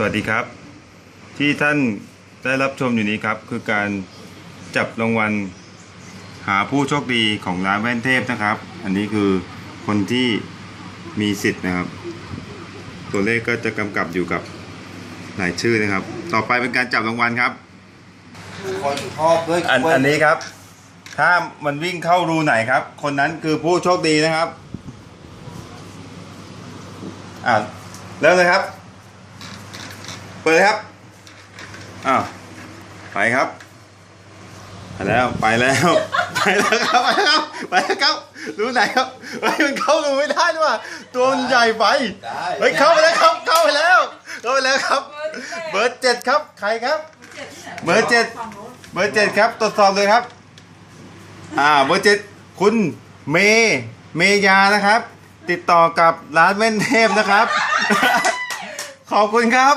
สวัสดีครับ ที่ท่านได้รับชมอยู่นี้ครับ คือการจับรางวัลหาผู้โชคดีของร้านแว่นเทพนะครับ อันนี้คือคนที่มีสิทธิ์นะครับ ตัวเลขก็จะกำกับอยู่กับหลายชื่อนะครับ ต่อไปเป็นการจับรางวัลครับคนชอบด้วยอันอันนี้ครับ ถ้ามันวิ่งเข้ารูไหนครับ คนนั้นคือผู้โชคดีนะครับอ่าเริ่มเลยครับ เปิดเลยครับ อ้าว ไปครับ ไปแล้ว ไปแล้ว ไปแล้วครับ ไปแล้วครับไปแล้วครับ รูไหนครับเฮ้ยมันเข้ารูไม่ได้ด้วยว่ะตัวมันใหญ่ไป ได้เฮ้ยเข้าไปแล้วครับ เข้าไปแล้ว เข้าไปแล้วครับ เบอร์เจ็ดครับ ใครครับ เบอร์เจ็ดเบอร์เจ็ดครับ ตรวจสอบเลยครับ อ่า เบอร์เจ็ดคุณเมย์เมยานะครับ ติดต่อกับร้านแว่นเทพนะครับ ขอบคุณครับ